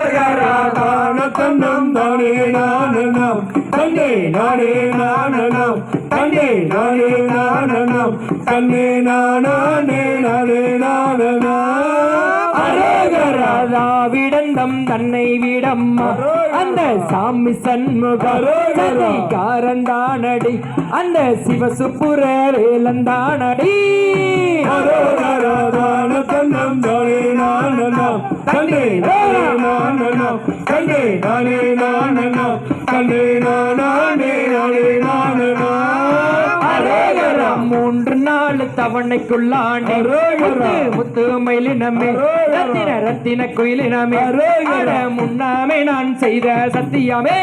தான தன்னம் தானே நானனம் தன்னே நானே நானனம் தன்னே நானே நானனம் தன்னே நானே நானே நானனா ராவிடந்தம் தன்னை விடம்மா அந்த சாமி சண்முகம் அரோகரா. அந்த சிவசுப்புரேலந்தானடி தன்னம் நானனம் தன்னே நானே நானனம் தன்னே நானே நானனம் தன்னே நானே நானே அரகரா மூன்று நாள் தவணைக்குள்ளாண்டே. முத்து மயிலினமே. ரத்தின ரத்தின குயிலினமே முன்னாமே நான் செய்த சத்தியமே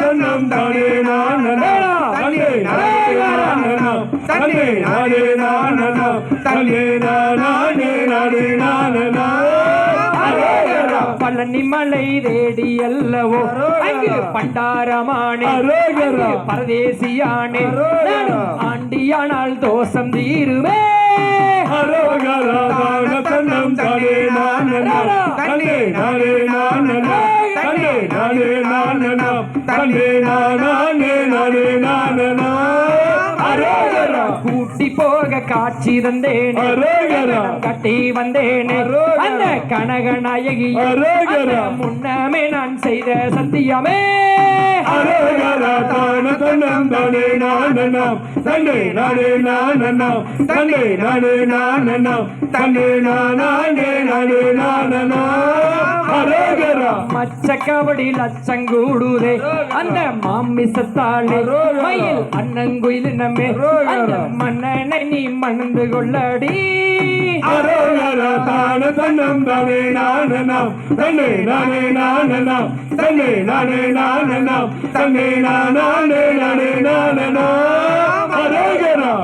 தன்னம் தானே நானனம் தன்னே நானே தன்னே நானே நானனம் தன்னே நானே நானே அரோகரா பழனி மலை தேடி அல்லவோ. அங்கு பண்டாரமானே பரதேசியானே. ஆண்டியானால் தோஷம் தீருமே. நானே நானே. நானே நானே நானனா அரோகரா போக காட்சி தந்தேனே. கட்டி வந்தேனே. அந்த கனகநாயகி முன்னமே நான் செய்த சத்தியமே. அரோகரா தான தன்னம் தானே நானனம் தன்னே நானே நானனம் தன்னே நானே நானனம் தன்னே நானே நானே நானனா அரோகரா. மச்ச கபடி லட்சங்கூடுதே அந்த மாமிசத்தாளே. மயில் அண்ணங்குயில் நம்மே. அந்த மன்னனை நீ மணந்து கொள்ளடி. அரோகரா தான தன்னம் தானே நானனம் தன்னே நானே நானனம் நானே நானனம்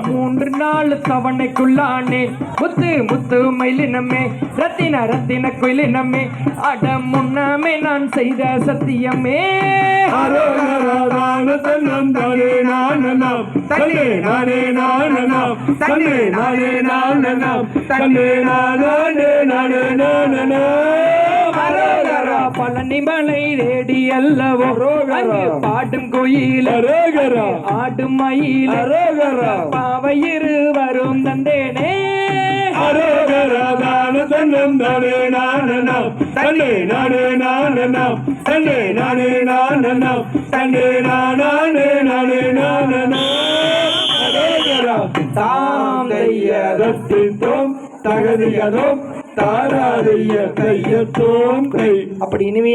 மூன்று நாள் தவணைக்குள்ளானே முத்து முத்து மயிலினமே ரத்தின ரத்தின குயிலினமே அட முன்னமே நான் செய்த சத்தியமே. அரோகராதான தன்னம் தன்னே நானே நானனம் தன்னே நானே நானனம் தன்னே நானே நானே நானனா அரோகரா பழனி மலை தேடி அல்லவோ. அங்கு பாடும் கோயில் ஆடும் மயில். அரோகரா. பாவை இருவரும் தந்தேனே. அரோகராதான தன்னம் தானே நானனம் தன்னே நானே நானனம் தன்னே நானே நானனம் தன்னே நானே நானே நானனா அரோகரா தாம் தகதியதும். தாராதைய கையத்தோம் கை அப்படி இனிமையா